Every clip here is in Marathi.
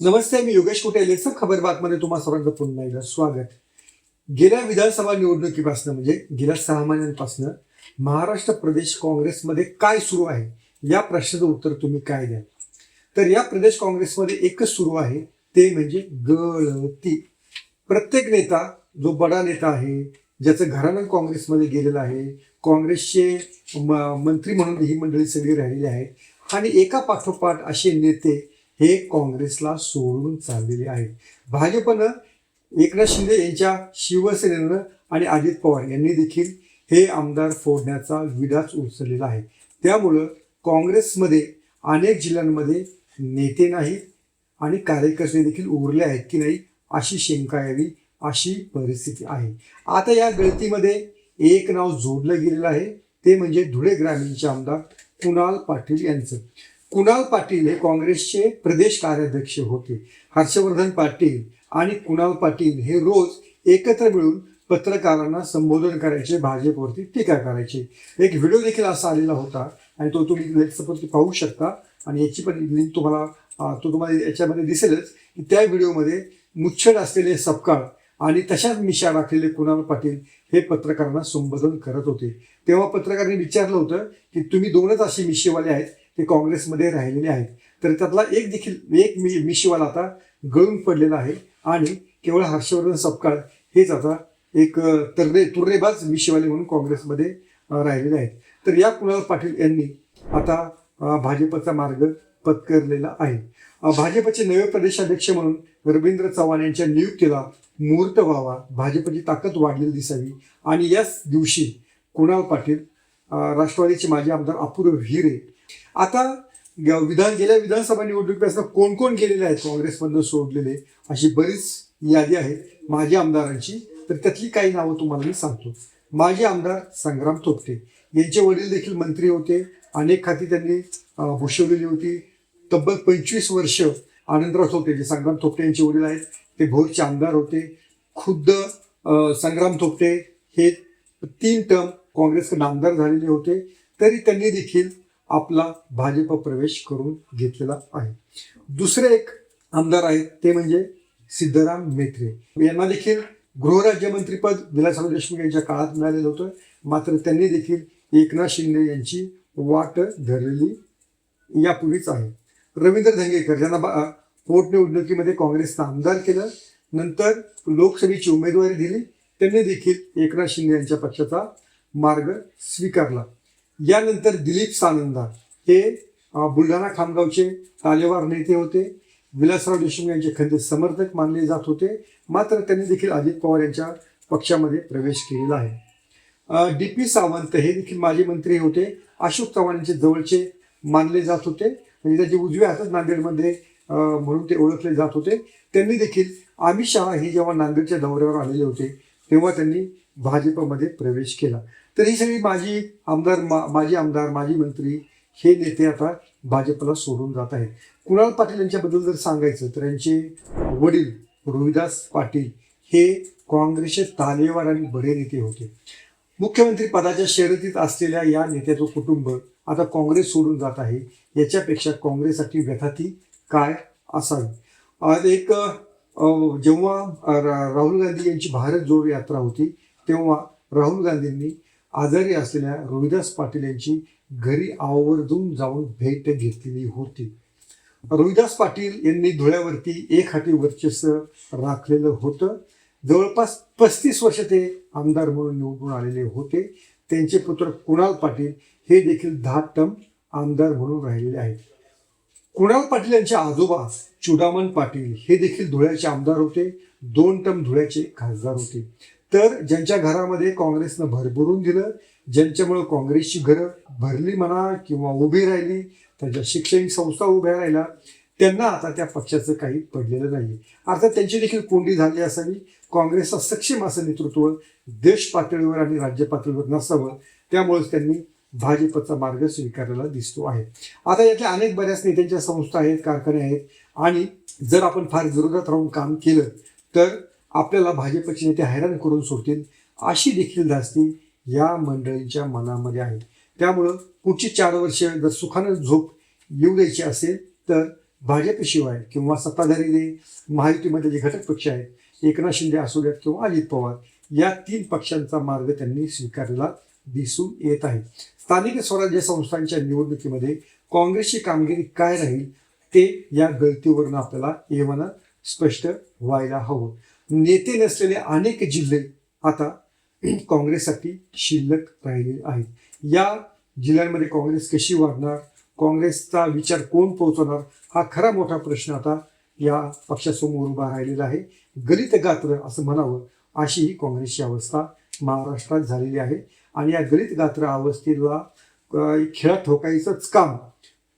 नमस्ते मी योगेश कुटे लेखक खबर बातमध्ये तुम्हाला सर्वांचं पुन्हा एकदा स्वागत. गेल्या विधानसभा निवडणुकीपासून म्हणजे गेल्या सहा महिन्यांपासून महाराष्ट्र प्रदेश काँग्रेसमध्ये काय सुरू आहे? या प्रश्नाचं उत्तर तुम्ही काय द्या तर या प्रदेश काँग्रेसमध्ये एकच सुरू आहे ते म्हणजे गळती. प्रत्येक नेता जो बडा नेता आहे ज्याचं घराणं काँग्रेसमध्ये गेलेलं आहे काँग्रेसचे म- मंत्री म्हणून ही मंडळी सगळी राहिलेली आहेत आणि एका पाठोपाठ असे नेते हे काँग्रेसला सोडून चाललेले आहे. भाजपनं एकनाथ शिंदे यांच्या शिवसेनेनं आणि अजित पवार यांनी देखील हे आमदार फोडण्याचा विडाच उचललेला आहे. त्यामुळं काँग्रेसमध्ये अनेक जिल्ह्यांमध्ये नेते नाहीत आणि कार्यकर्ते देखील उरले आहेत की नाही अशी शंका यावी अशी परिस्थिती आहे. आता या गळतीमध्ये एक नाव जोडलं गेलेलं आहे. ते म्हणजे धुळे ग्रामीणचे आमदार कुणाल पाटील यांचं. कुणाल पाटील हे काँग्रेसचे प्रदेश कार्याध्यक्ष होते. हर्षवर्धन पाटील आणि कुणाल पाटील हे रोज एकत्र मिळून पत्रकारांना संबोधन करायचे भाजपवरती टीका करायचे. एक व्हिडिओ देखील असा आलेला होता आणि तो तुम्ही लेट्सवरती पाहू शकता. आणि याची पण लिंक तुम्हाला तो तुम्हाला याच्यामध्ये दिसेलच की त्या व्हिडिओमध्ये मुच्छड असलेले सपकाळ आणि तशाच मिशा राखलेले कुणाल पाटील हे पत्रकारांना संबोधन करत होते. तेव्हा पत्रकारांनी विचारलं होतं की तुम्ही दोनच असे मिशेवाले आहेत ते काँग्रेसमध्ये राहिलेले आहेत. तर त्यातला एक देखील एक मी मिशीवाला आता गळून पडलेला आहे. आणि केवळ हर्षवर्धन सपकाळ हेच आता एक अं, तर्रे तुर्रेबाज मिशीवाले म्हणून काँग्रेसमध्ये राहिलेले आहेत. तर या कुणाल पाटील यांनी आता भाजपचा मार्ग पत्करलेला आहे. भाजपचे नवे प्रदेशाध्यक्ष म्हणून रवींद्र चव्हाण यांच्या नियुक्तीला मुहूर्त व्हावा भाजपची ताकद वाढलेली दिसावी. आणि याच दिवशी कुणाल पाटील राष्ट्रवादीचे माजी आमदार अपूर्व हिरे आता विधान गेल्या विधानसभा निवडणुकीपासून कोण कोण गेलेले आहेत? काँग्रेसमधनं सोडलेले अशी बरीच यादी आहे माजी आमदारांची. तर त्यातली काही नावं तुम्हाला मी सांगतो. माजी आमदार संग्राम थोपटे यांचे वडील देखील मंत्री होते. अनेक खाती त्यांनी भूषवलेली होती. तब्बल पंचवीस वर्ष आनंदराव थोपटे जे संग्राम थोपटे यांचे वडील आहेत ते भोरचे आमदार होते. खुद्द संग्राम थोपटे हे तीन टर्म काँग्रेसकडे आमदार झालेले होते. तरी त्यांनी देखील आपला भाजप प्रवेश करून घेतलेला आहे. दुसरे एक आमदार आहेत ते म्हणजे सिद्धराम मेत्रे. यांना देखील गृहराज्यमंत्रीपद विलासराव देशमुख यांच्या काळात मिळालेलं होतं. मात्र त्यांनी देखील एकनाथ शिंदे यांची वाट धरलेली यापूर्वीच आहे. रवींद्र धंगेकर ज्यांना बा- पोटनिवडणुकीमध्ये काँग्रेसनं आमदार केलं. नंतर लोकसभेची उमेदवारी दिली. त्यांनी देखील एकनाथ शिंदे यांच्या पक्षाचा मार्ग स्वीकारला. यानंतर दिलीप सानंदा हे बुलढाणा खामगावचे तालेवार नेते होते. विलासराव देशमुख यांचे खंदे समर्थक मानले जात होते. मात्र त्यांनी देखील अजित पवार यांच्या पक्षामध्ये प्रवेश केलेला आहे. डी पी सावंत हे देखील माजी मंत्री होते. अशोक चव्हाण यांचे जवळचे मानले जात होते. म्हणजे त्याचे उजव्या हातच नांदेडमध्ये म्हणून ते ओळखले जात होते. त्यांनी देखील अमित शहा हे जेव्हा नांदेडच्या दौऱ्यावर आलेले होते तेव्हा त्यांनी भाजपमध्ये प्रवेश केला. तर ही सगळी माजी आमदार मा माजी आमदार माजी मंत्री हे नेते आता भाजपला सोडून जात आहेत. कुणाल पाटील यांच्याबद्दल जर सांगायचं तर यांचे वडील रोहिदास पाटील हे काँग्रेसचे तालेवार आणि बडे नेते होते. मुख्यमंत्री पदाच्या शर्यतीत असलेल्या या नेत्याचं कुटुंब आता काँग्रेस सोडून जात आहे. याच्यापेक्षा काँग्रेससाठी व्यथाती काय असावी? आज एक जेव्हा रा- राहुल गांधी यांची भारत जोडो यात्रा होती तेव्हा राहुल गांधींनी आजारी असलेल्या रोहिदास पाटील यांची घरी आवर्जून जाऊन भेट घेतलेली होती. रोहिदास पाटील यांनी धुळ्यावरती एक हाती वर्चस्व राखलेलं होतं. जवळपास पस्तीस वर्ष ते आमदार म्हणून निवडून आलेले होते. त्यांचे पुत्र कुणाल पाटील हे देखील दहा टम आमदार म्हणून राहिलेले आहेत. कुणाल पाटील यांचे आजोबा चुडामन पाटील हे देखील धुळ्याचे आमदार होते. दोन टम धुळ्याचे खासदार होते. तर ज्यांच्या घरामध्ये काँग्रेसनं भरभरून दिलं ज्यांच्यामुळं काँग्रेसची घरं भरली म्हणा किंवा उभी राहिली त्यांच्या शैक्षणिक संस्था उभ्या राहिल्या त्यांना आता त्या पक्षाचं काही पडलेलं नाही अर्थात त्यांची देखील कोंडी झाली असावी. काँग्रेसचं सक्षम असं नेतृत्व देश पातळीवर आणि राज्य पातळीवर नसावं त्यामुळेच त्यांनी भाजपचा मार्ग स्वीकारलेला दिसतो आहे. आता यातल्या अनेक बऱ्याच नेत्यांच्या संस्था आहेत कारखाने आहेत आणि जर आपण फार विरोधात राहून काम केलं तर आपल्याला भाजपचे नेते हैराण करून सोडतील अशी देखील धास्ती या मंडळींच्या मनामध्ये आहे. त्यामुळं पुढची चार वर्ष जर सुखानं झोप येऊ द्यायची असेल तर भाजपशिवाय किंवा सत्ताधारी जे महायुतीमध्ये जे घटक पक्ष आहेत एकनाथ शिंदे असू द्यात किंवा अजित पवार या तीन पक्षांचा मार्ग त्यांनी स्वीकारलेला दिसून येत आहे. स्थानिक स्वराज्य संस्थांच्या निवडणुकीमध्ये काँग्रेसची कामगिरी काय राहील ते या गळतीवरून आपल्याला एवढं स्पष्ट व्हायला हवं. नेते नसलेले अनेक जिल्हे आता काँग्रेससाठी शिल्लक राहिले आहेत. या जिल्ह्यांमध्ये काँग्रेस कशी वाढणार? काँग्रेसचा विचार कोण पोहोचवणार? हा खरा मोठा प्रश्न आता या पक्षासमोर उभा राहिलेला आहे. गलित गात्र असं म्हणावं अशी ही काँग्रेसची अवस्था महाराष्ट्रात झालेली आहे. आणि या गलित गात्र अवस्थेला अं, खेळात ठोकायचंच काम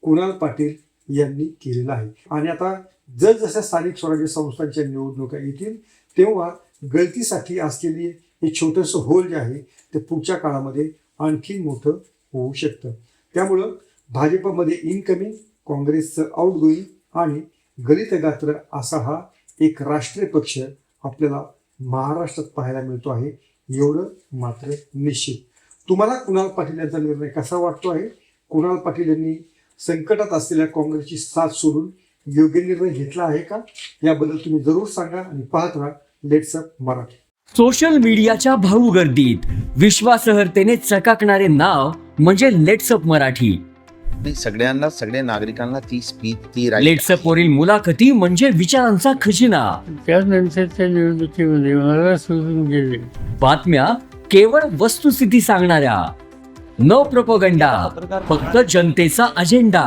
कुणाल पाटील यांनी केलेलं आहे. आणि आता जसजशा स्थानिक स्वराज्य संस्थांच्या निवडणुका येतील तेव्हा गळतीसाठी असलेली हे छोटंसं होल जे आहे ते पुढच्या काळामध्ये आणखी मोठं होऊ शकतं. त्यामुळं भाजपमध्ये इनकमिंग काँग्रेसचं आउटगोईंग आणि गलित गात्र असा हा एक राष्ट्रीय पक्ष आपल्याला महाराष्ट्रात पाहायला मिळतो आहे एवढं मात्र निश्चित. तुम्हाला कुणाल पाटील यांचा निर्णय कसा वाटतो आहे? कुणाल पाटील यांनी संकटात असलेल्या काँग्रेसची साथ सोडून योग्य निर्णय घेतला आहे का? याबद्दल तुम्ही जरूर सांगा आणि पाहत राहा लेट्स अप मराठी सोशल मीडियाच्या भाऊ गर्दीत विश्वासार्हतेने चकाकणारे नाव म्हणजे लेट्सअप मराठी नाही सगळ्यांना सगळ्या नागरिकांना ती स्पीच ती right लेट्सअप वरील मुलाखती म्हणजे विचारांचा खजिना. त्यानंतरच्या निवडणुकीमध्ये मला सोडून गेले. बातम्या केवळ वस्तुस्थिती सांगणाऱ्या. न प्रोपोगंडा फक्त जनतेचा अजेंडा